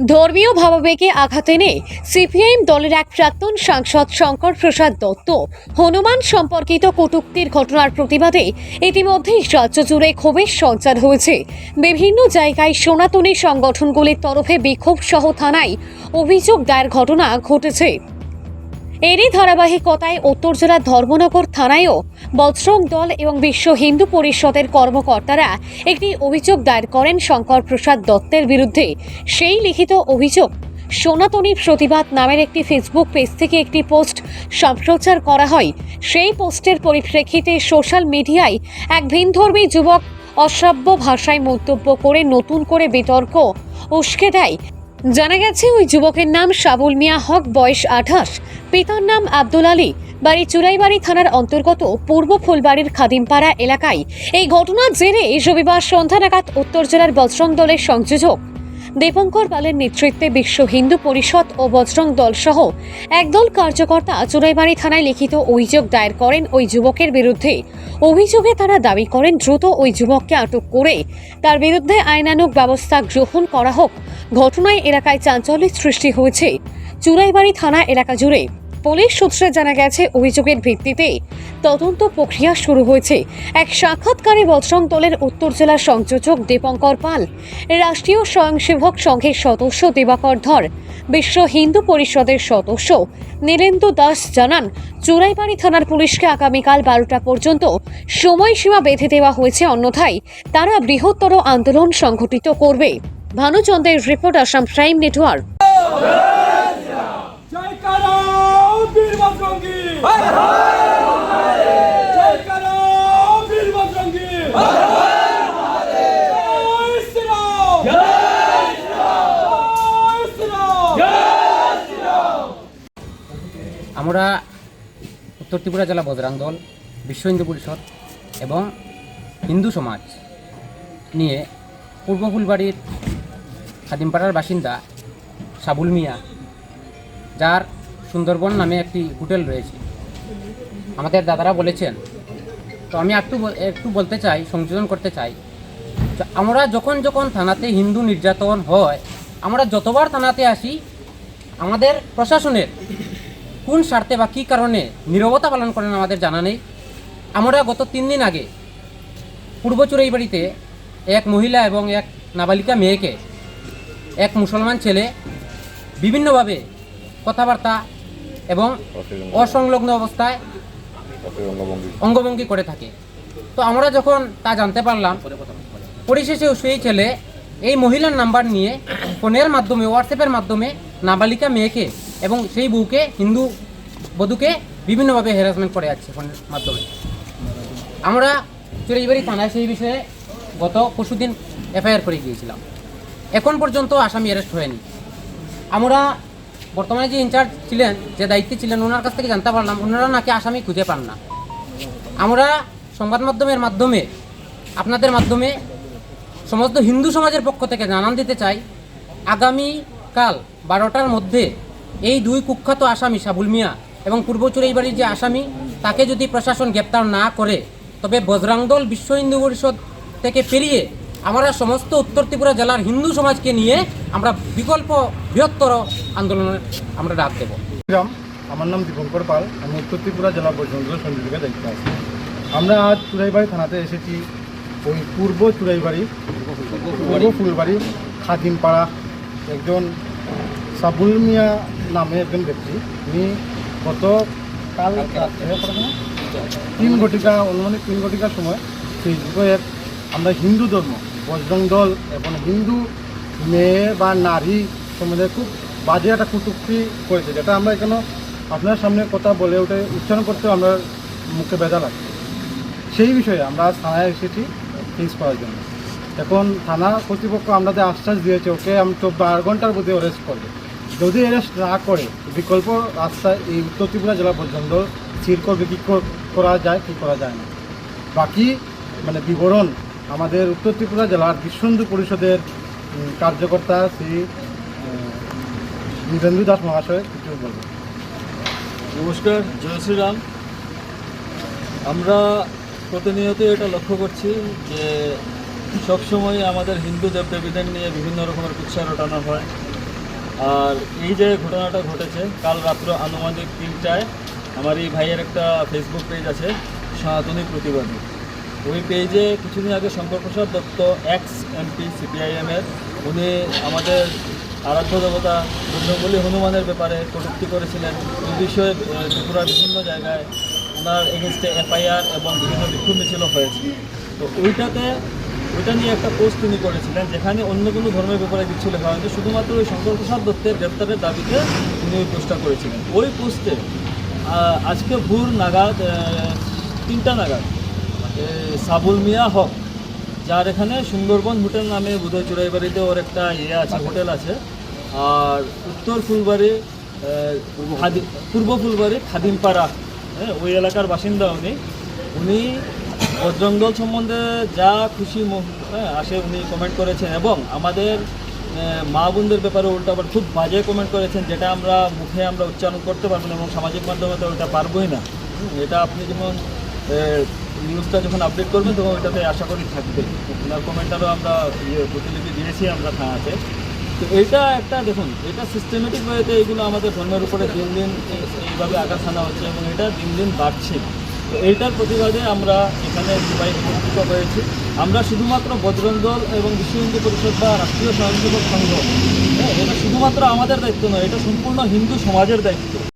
ধর্মীয় ভাবাবেগে আঘাত এনে সিপিআইএম দলের এক প্রাক্তন সাংসদ শঙ্কর প্রসাদ দত্ত হনুমান সম্পর্কিত কটুক্তির ঘটনার প্রতিবাদে ইতিমধ্যেই রাজ্য জুড়ে ক্ষোভের সঞ্চার হয়েছে। বিভিন্ন জায়গায় সনাতনী সংগঠনগুলির তরফে বিক্ষোভ সহ থানায় অভিযোগ দায়ের ঘটনা ঘটেছে। এরই ধারাবাহিকতায় উত্তর জেলার ধর্মনগর থানায়ও বজরং দল এবং বিশ্ব হিন্দু পরিষদের কর্মকর্তারা একটি অভিযোগ দায়ের করেন শঙ্কর প্রসাদ দত্তের বিরুদ্ধে। সেই লিখিত অভিযোগ সনাতনী প্রতিবাদ নামের একটি ফেসবুক পেজ থেকে একটি পোস্ট সম্প্রচার করা হয়। সেই পোস্টের পরিপ্রেক্ষিতে সোশ্যাল মিডিয়ায় এক ভিনধর্মী যুবক অশ্রাব্য ভাষায় মন্তব্য করে নতুন করে বিতর্ক উস্কে দেয়। জানা গেছে, ওই যুবকের নাম সাবুল মিয়া হক, বয়স আঠাশ। পিতার নাম আব্দুল আলী। বাড়ি চুরাইবাড়ি থানার অন্তর্গত পূর্ব ফুলবাড়ির খাদিমপাড়া এলাকায়। এই ঘটনার জেরে রবিবার সন্ধ্যা নাগাদ উত্তর জেলার বজরং দলের সংযোজক দীপঙ্কর পালের নেতৃত্বে বিশ্ব হিন্দু পরিষদ ও বজরং দল সহ একদল কার্যকর্তা চুরাইবাড়ি থানায় লিখিত অভিযোগ দায়ের করেন ওই যুবকের বিরুদ্ধে। অভিযোগে তারা দাবি করেন, দ্রুত ওই যুবককে আটক করে তার বিরুদ্ধে আইনানুগ ব্যবস্থা গ্রহণ করা হোক। ঘটনায় এলাকায় চাঞ্চল্যের সৃষ্টি হয়েছে। চুরাইবাড়ি থানা এলাকা জুড়ে পুলিশ সূত্রে জানা গেছে, অভিযোগের ভিত্তিতে তদন্ত প্রক্রিয়া শুরু হয়েছে। এক সাক্ষাৎকারে বজরং দলের উত্তর জেলার সংযোজক দীপঙ্কর পাল, রাষ্ট্রীয় স্বয়ংসেবক সংঘের সদস্য দিবাকর ধর, বিশ্ব হিন্দু পরিষদের সদস্য নীলেন্দু দাস জানান, চুরাইবাড়ি থানার পুলিশকে আগামীকাল বারোটা পর্যন্ত সময়সীমা বেঁধে দেওয়া হয়েছে, অন্যথায় তারা বৃহত্তর আন্দোলন সংঘটিত করবে। ভানুচন্দ্রের রিপোর্ট, আসাম প্রাইম নেটওয়ার্ক জয় কারও বীর বজরঙ্গী জয় কারও বীর বজরঙ্গী জয় শ্রীরাম জয় শ্রীরাম আমরা উত্তর ত্রিপুরা জেলা বজরাং দল, বিশ্ব হিন্দু পরিষদ এবং হিন্দু সমাজ নিয়ে পূর্ব ফুলবাড়ির খাদিমপাড়ার বাসিন্দা সাবুল মিয়া, যার সুন্দরবন নামে একটি হোটেল রয়েছে। আমাদের দাদারা বলেছেন। তো আমি একটু একটু বলতে চাই সংযোজন করতে চাই। আমরা যখন যখন থানাতে হিন্দু নির্যাতন হয় আমরা যতবার থানাতে আসি আমাদের প্রশাসনের কোন স্বার্থে বা কী কারণে নীরবতা পালন করেন আমাদের জানা নেই। আমরা গত তিন দিন আগে পূর্ব চুরাইবাড়িতে এক মহিলা এবং এক নাবালিকা মেয়েকে এক মুসলমান ছেলে বিভিন্নভাবে কথাবার্তা এবং অসংলগ্ন অবস্থায় অঙ্গভঙ্গি। করে থাকে। তো আমরা যখন তা জানতে পারলাম, পরিশেষে সেই ছেলে এই মহিলার নাম্বার নিয়ে ফোনের মাধ্যমে হোয়াটসঅ্যাপের মাধ্যমে নাবালিকা মেয়েকে এবং সেই বউকে, হিন্দু বধূকে বিভিন্নভাবে হ্যারাসমেন্ট করে যাচ্ছে ফোনের মাধ্যমে। আমরা চুরাইবাড়ি থানায় সেই বিষয়ে গত পরশুদিন এফআইআর করে গিয়েছিলাম। এখন পর্যন্ত আসামি অ্যারেস্ট হয়নি। আমরা বর্তমানে যে ইনচার্জ ছিলেন, যে দায়িত্বে ছিলেন, ওনার কাছ থেকে জানতে পারলাম, ওনারা নাকি আসামি খুঁজে পান না। আমরা সংবাদ মাধ্যমের মাধ্যমে, আপনাদের মাধ্যমে সমস্ত হিন্দু সমাজের পক্ষ থেকে জানান দিতে চাই, আগামীকাল বারোটার মধ্যে এই দুই কুখ্যাত আসামি সাবুল মিয়া এবং পূর্ব চুরাইবাড়ির যে আসামি, তাকে যদি প্রশাসন গ্রেপ্তার না করে, তবে বজরাং দল বিশ্ব হিন্দু পরিষদ থেকে পেরিয়ে আমরা সমস্ত উত্তর ত্রিপুরা জেলার হিন্দু সমাজকে নিয়ে আমরা বিকল্প বৃহত্তর আন্দোলনের আমরা ডাক দেবো। আমার নাম দীপঙ্কর পাল। আমি উত্তর ত্রিপুরা জেলা পর্যন্ত সঞ্চালকের দায়িত্বে আছি। আমরা আজ চুরাইবাড়ি থানাতে এসেছি। ওই পূর্ব চুরাইবাড়ি পূর্ব ফুলবাড়ি খাদিমপাড়া একজন সাবুল মিয়া নামে একজন ব্যক্তি। উনি গত কাল? তিন ঘটিকা অনুমানিক তিন ঘটিকার সময় ফেসবুকে এক আমরা হিন্দু ধর্ম বজরং দল এবং হিন্দু মেয়ে বা নারী সম্বন্ধে খুব বাজে একটা কুটুক্তি করেছে, যেটা আমরা এখানে আপনার সামনে কথা বলে ওঠে উচ্চারণ করতেও আমরা মুখে বেদা লাগছে। সেই বিষয়ে আমরা আজ থানায় এসেছি কেস করার জন্য। এখন থানা কর্তৃপক্ষ আমাদের আশ্বাস দিয়েছে, ওকে, আমি চব্বিশ বারো ঘণ্টার মধ্যে অ্যারেস্ট করবে। যদি অ্যারেস্ট না করে, বিকল্প রাস্তায় এই উত্তর ত্রিপুরা জেলা পর্যন্ত স্থির করবে, কী করা যায়, কী করা যায় না। বাকি মানে বিবরণ আমাদের উত্তর ত্রিপুরা জেলার বিশ্ব হিন্দু পরিষদের কার্যকর্তা শ্রী নীরেন্দ্র দাস মহাশয় কিছু বলবেন নমস্কার, জয় শ্রীরাম। আমরা প্রতিনিয়ত এটা লক্ষ্য করছি যে সবসময় আমাদের হিন্দু দেবদেবীদের নিয়ে বিভিন্ন রকমের কুৎসা রটানো হয়। আর এই যে ঘটনাটা ঘটেছে, কাল রাত্র আনুমানিক তিনটায় আমার এই ভাইয়ের একটা ফেসবুক পেজ আছে সনাতনী প্রতিবাদী। ওই পেজে কিছুদিন আগে শঙ্কর প্রসাদ দত্ত এক্স এমপি সিপিআইএমের উনি আমাদের আরাধ্য দেবতা বজরঙ্গলী হনুমানের ব্যাপারে কটূক্তি করেছিলেন। এই বিষয়ে ত্রিপুরার বিভিন্ন জায়গায় ওনার এগেনস্টে এফআইআর এবং বিভিন্ন বিক্ষোভ মিছিলও হয়েছে। তো ওইটাতে, ওইটা নিয়ে একটা পোস্ট তিনি করেছিলেন, যেখানে অন্য কোনো ধর্মের ব্যাপারে কিছু লেখা হয়নি, শুধুমাত্র ওই শঙ্কর প্রসাদ দত্তের গ্রেপ্তারের দাবিতে তিনি ওই পোস্টটা করেছিলেন। ওই পোস্টে আজকে ভোর নাগাদ তিনটা নাগাদ সাবুল মিয়া হক, যার এখানে সুন্দরবন হোটেল নামে বোধহয় চুরাইবাড়িতে ওর একটা ইয়ে আছে, হোটেল আছে আর উত্তর ফুলবাড়ি পূর্ব ফুলবাড়ি খাদিমপাড়া। হ্যাঁ ওই এলাকার বাসিন্দা উনি। উনি বজরঙ্গল সম্বন্ধে যা খুশি হ্যাঁ, আসে উনি কমেন্ট করেছেন এবং আমাদের মা বোনদের ব্যাপারে উল্টো আবার খুব বাজে কমেন্ট করেছেন যেটা আমরা মুখে আমরা উচ্চারণ করতে পারব না এবং সামাজিক মাধ্যমে তো ওটা পারবোই না। এটা আপনি যখন নিউজটা যখন আপডেট করবেন তখন ওইটাতে আশা করি থাকবে। ওনার কমেন্টারও আমরা ইয়ে প্রতিলিপি দিয়েছি আমরা থানাতে। তো এটা একটা দেখুন, এটা সিস্টেমেটিক ওয়েতে এইগুলো আমাদের ধর্মের উপরে দিন দিন এইভাবে আঘাত আনা হচ্ছে এবং এটা দিন দিন বাড়ছে। তো এইটার প্রতিবাদে আমরা এখানে সবাই উপস্থিত হয়েছি। আমরা শুধুমাত্র বজরং দল এবং বিশ্ব হিন্দু পরিষদ বা রাষ্ট্রীয় স্বয়ংসেবক সংঘ। হ্যাঁ এটা শুধুমাত্র আমাদের দায়িত্ব নয়, এটা সম্পূর্ণ হিন্দু সমাজের দায়িত্ব।